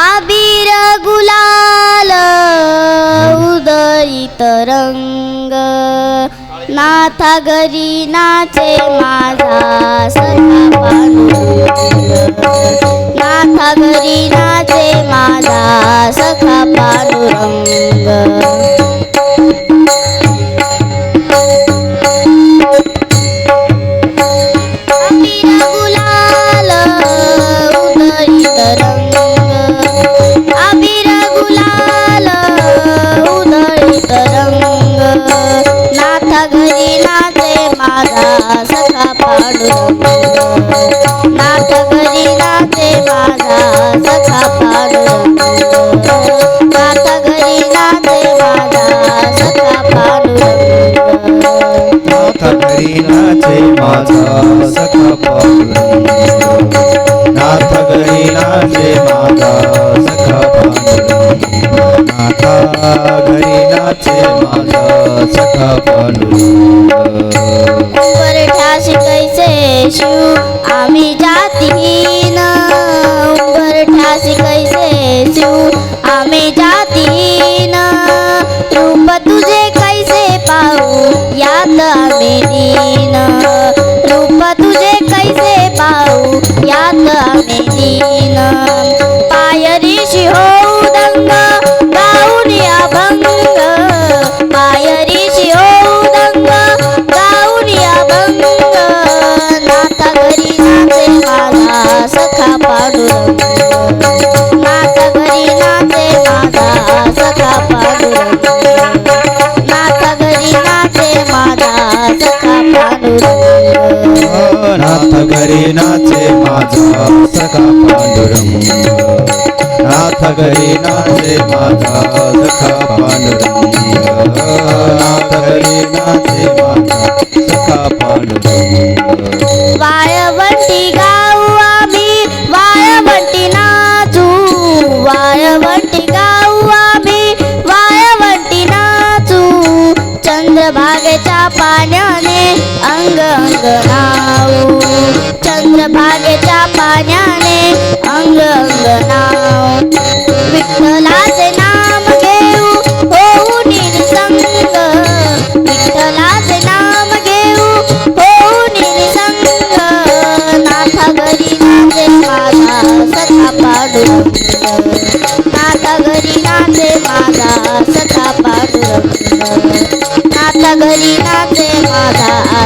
आबीर गुलाल उदळीत रंग नाथा घरी नाचे माझा सखा पांडुरंग. नाथा घरी नाचे माझा नाथ उंबरठ्याशी कैसे शिव आम्ही जातीन उंबरठ्याशी कैसे शिव आम्ही जातीन रूप तुझे कैसे पाहू यात आम्ही दीन। रूप तुझे कैसे पाहू यात आम्ही दीन पायरीशी होऊ दंग गाऊन अभंग पायरीशी होऊ दंग गाऊन अभंग नाता घरी नाचे माझा सखा पाडू नाथा घरी नाचे माझा सखा पाडू नाथा घरी नाचे माझा सखा पाडू नाचे माझा सखा पांडुरंग. नाथ घरी नाचे माझा सखा पांडुरंग नाथ घरी नाचे माझा सखा पांडुरंग वाळवंटी गाऊ आम्ही वाळवंटी नाचू. वाळवंटी गाऊ आम्ही वाळवंटी नाचू. चंद्रभागेच्या पाण्याने अंग अंग नाऊ चंद्रभागेच्या पाण्याने अंग अंग नाव. विठ्ठलाचे नाम घेऊ होऊ निसंग. विठ्ठलाचे नाम घेऊ होऊ निसंग. नाथा घरी नाचे माझा सखा पाडू नाथा घरी नाचे माझा सखा पाडू नाथा घरी ना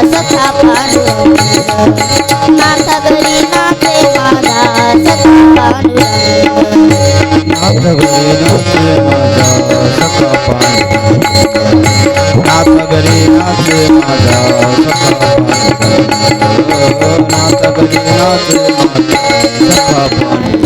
सखा पांडुरंग नाथा घरी नाचे माझा सखा पांडुरंग नाथ घरी नाचे माझा सखा पांडुरंग नाथ घरी नाचे माझा सखा पांडुरंग नाथ घरी नाचे माझा सखा पांडुरंग